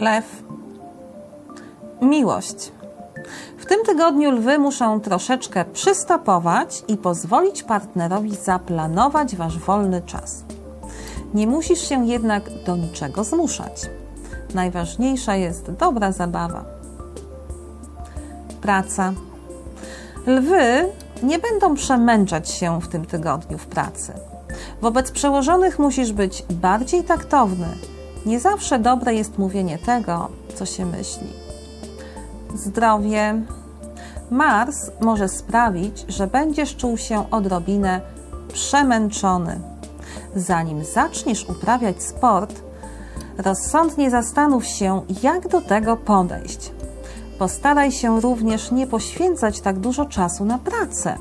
Lew. Miłość. W tym tygodniu lwy muszą troszeczkę przystopować i pozwolić partnerowi zaplanować wasz wolny czas. Nie musisz się jednak do niczego zmuszać. Najważniejsza jest dobra zabawa. Praca. Lwy nie będą przemęczać się w tym tygodniu w pracy. Wobec przełożonych musisz być bardziej taktowny. Nie zawsze dobre jest mówienie tego, co się myśli. Zdrowie. Mars może sprawić, że będziesz czuł się odrobinę przemęczony. Zanim zaczniesz uprawiać sport, rozsądnie zastanów się, jak do tego podejść. Postaraj się również nie poświęcać tak dużo czasu na pracę.